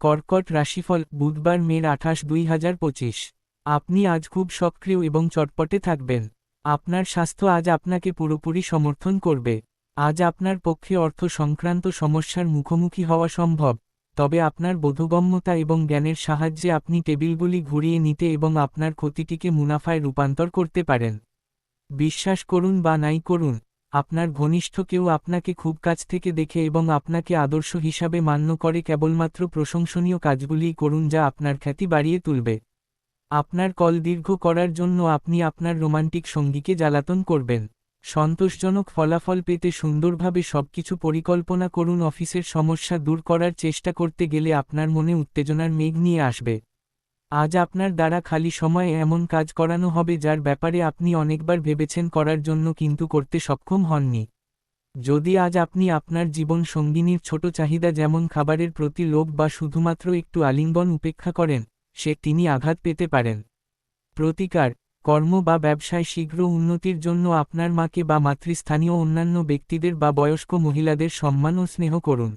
কর্কট রাশিফল, বুধবার মের আঠাশ দুই হাজার পঁচিশ। আপনি আজ খুব সক্রিয় এবং চটপটে থাকবেন। আপনার স্বাস্থ্য আজ আপনাকে পুরোপুরি সমর্থন করবে। আজ আপনার পক্ষে অর্থ সংক্রান্ত সমস্যার মুখোমুখি হওয়া সম্ভব, তবে আপনার বোধগম্যতা এবং জ্ঞানের সাহায্যে আপনি টেবিলগুলি ঘুরিয়ে নিতে এবং আপনার ক্ষতিটিকে মুনাফায় রূপান্তর করতে পারেন। বিশ্বাস করুন বা নাই করুন আপনার ঘনিষ্ঠ কেউ আপনাকে খুব কাছ থেকে দেখে এবং আপনাকে আদর্শ হিসাবে মান্য করে কেবলমাত্র প্রশংসনীয় কাজগুলিই করুন যা আপনার খ্যাতি বাড়িয়ে তুলবে। আপনার কল দীর্ঘ করার জন্য আপনি আপনার রোমান্টিক সঙ্গীকে জ্বালাতন করবেন। সন্তোষজনক ফলাফল পেতে সুন্দরভাবে সবকিছু পরিকল্পনা করুন, অফিসের সমস্যা দূর করার চেষ্টা করতে গেলে আপনার মনে উত্তেজনার মেঘ নিয়ে আসবে। আজ আপনার দ্বারা খালি সময়ে এমন কাজ করানো হবে যার ব্যাপারে আপনি অনেকবার ভেবেছেন করার জন্য কিন্তু করতে সক্ষম হননি। যদি আজ আপনি আপনার জীবন সঙ্গিনীর ছোট চাহিদা যেমন খাবারের প্রতি লোভ বা শুধুমাত্র একটু আলিঙ্গন উপেক্ষা করেন, সে তিনি আঘাত পেতে পারেন। প্রতিকার, কর্ম বা ব্যবসায় শীঘ্র উন্নতির জন্য আপনার মাকে বা মাতৃস্থানীয় অন্যান্য ব্যক্তিদের বা বয়স্ক মহিলাদের সম্মান ও স্নেহ করুন।